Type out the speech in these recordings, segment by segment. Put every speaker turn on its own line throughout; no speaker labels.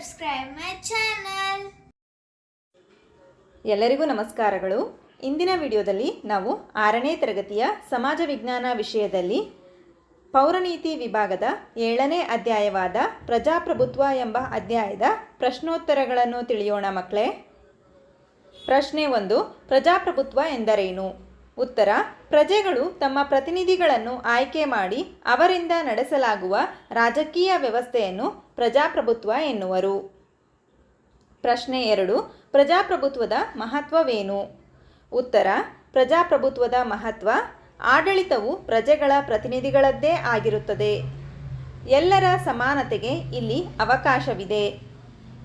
subscribe my channel.
ಎಲ್ಲರಿಗೂ ನಮಸ್ಕಾರಗಳು. ಇಂದಿನ ವಿಡಿಯೋದಲ್ಲಿ ನಾವು ಆರನೇ ತರಗತಿಯ ಸಮಾಜ ವಿಜ್ಞಾನ ವಿಷಯದಲ್ಲಿ ಪೌರನೀತಿ ವಿಭಾಗದ ಏಳನೇ ಅಧ್ಯಾಯವಾದ ಪ್ರಜಾಪ್ರಭುತ್ವ ಎಂಬ ಅಧ್ಯಾಯದ ಪ್ರಶ್ನೋತ್ತರಗಳನ್ನು ತಿಳಿಯೋಣ ಮಕ್ಕಳೇ. ಪ್ರಶ್ನೆ ಒಂದು, ಪ್ರಜಾಪ್ರಭುತ್ವ ಎಂದರೇನು? ಉತ್ತರ, ಪ್ರಜೆಗಳು ತಮ್ಮ ಪ್ರತಿನಿಧಿಗಳನ್ನು ಆಯ್ಕೆ ಮಾಡಿ ಅವರಿಂದ ನಡೆಸಲಾಗುವ ರಾಜಕೀಯ ವ್ಯವಸ್ಥೆಯನ್ನು ಪ್ರಜಾಪ್ರಭುತ್ವ ಎನ್ನುವರು. ಪ್ರಶ್ನೆ ಎರಡು, ಪ್ರಜಾಪ್ರಭುತ್ವದ ಮಹತ್ವವೇನು? ಉತ್ತರ, ಪ್ರಜಾಪ್ರಭುತ್ವದ ಮಹತ್ವ ಆಡಳಿತವು ಪ್ರಜೆಗಳ ಪ್ರತಿನಿಧಿಗಳದ್ದೇ ಆಗಿರುತ್ತದೆ. ಎಲ್ಲರ ಸಮಾನತೆಗೆ ಇಲ್ಲಿ ಅವಕಾಶವಿದೆ.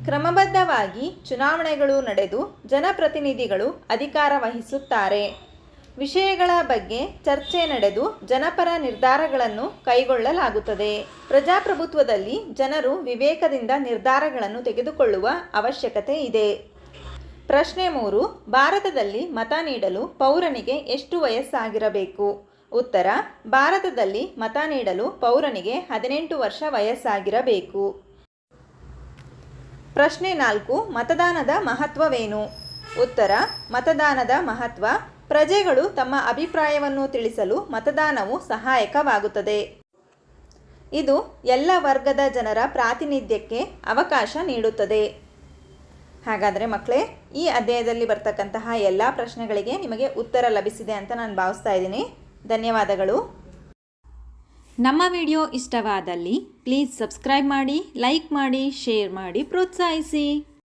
ಕ್ರಮಬದ್ಧವಾಗಿ ಚುನಾವಣೆಗಳು ನಡೆದು ಜನಪ್ರತಿನಿಧಿಗಳು ಅಧಿಕಾರ ವಹಿಸುತ್ತಾರೆ. ವಿಷಯಗಳ ಬಗ್ಗೆ ಚರ್ಚೆ ನಡೆದು ಜನಪರ ನಿರ್ಧಾರಗಳನ್ನು ಕೈಗೊಳ್ಳಲಾಗುತ್ತದೆ. ಪ್ರಜಾಪ್ರಭುತ್ವದಲ್ಲಿ ಜನರು ವಿವೇಕದಿಂದ ನಿರ್ಧಾರಗಳನ್ನು ತೆಗೆದುಕೊಳ್ಳುವ ಅವಶ್ಯಕತೆ ಇದೆ. ಪ್ರಶ್ನೆ ಮೂರು, ಭಾರತದಲ್ಲಿ ಮತ ನೀಡಲು ಪೌರನಿಗೆ ಎಷ್ಟು ವಯಸ್ಸಾಗಿರಬೇಕು? ಉತ್ತರ, ಭಾರತದಲ್ಲಿ ಮತ ನೀಡಲು ಪೌರನಿಗೆ ಹದಿನೆಂಟು ವರ್ಷ ವಯಸ್ಸಾಗಿರಬೇಕು. ಪ್ರಶ್ನೆ ನಾಲ್ಕು, ಮತದಾನದ ಮಹತ್ವವೇನು? ಉತ್ತರ, ಮತದಾನದ ಮಹತ್ವ ಪ್ರಜೆಗಳು ತಮ್ಮ ಅಭಿಪ್ರಾಯವನ್ನು ತಿಳಿಸಲು ಮತದಾನವು ಸಹಾಯಕವಾಗುತ್ತದೆ. ಇದು ಎಲ್ಲ ವರ್ಗದ ಜನರ ಪ್ರಾತಿನಿಧ್ಯಕ್ಕೆ ಅವಕಾಶ ನೀಡುತ್ತದೆ. ಹಾಗಾದರೆ ಮಕ್ಕಳೇ ಈ ಅಧ್ಯಾಯದಲ್ಲಿ ಬರ್ತಕ್ಕಂತಹ ಎಲ್ಲ ಪ್ರಶ್ನೆಗಳಿಗೆ ನಿಮಗೆ ಉತ್ತರ ಲಭಿಸಿದೆ ಅಂತ ನಾನು ಭಾವಿಸ್ತಾ ಇದ್ದೀನಿ. ಧನ್ಯವಾದಗಳು.
ನಮ್ಮ ವಿಡಿಯೋ ಇಷ್ಟವಾದಲ್ಲಿ ಪ್ಲೀಸ್ ಸಬ್ಸ್ಕ್ರೈಬ್ ಮಾಡಿ, ಲೈಕ್ ಮಾಡಿ, ಶೇರ್ ಮಾಡಿ, ಪ್ರೋತ್ಸಾಹಿಸಿ.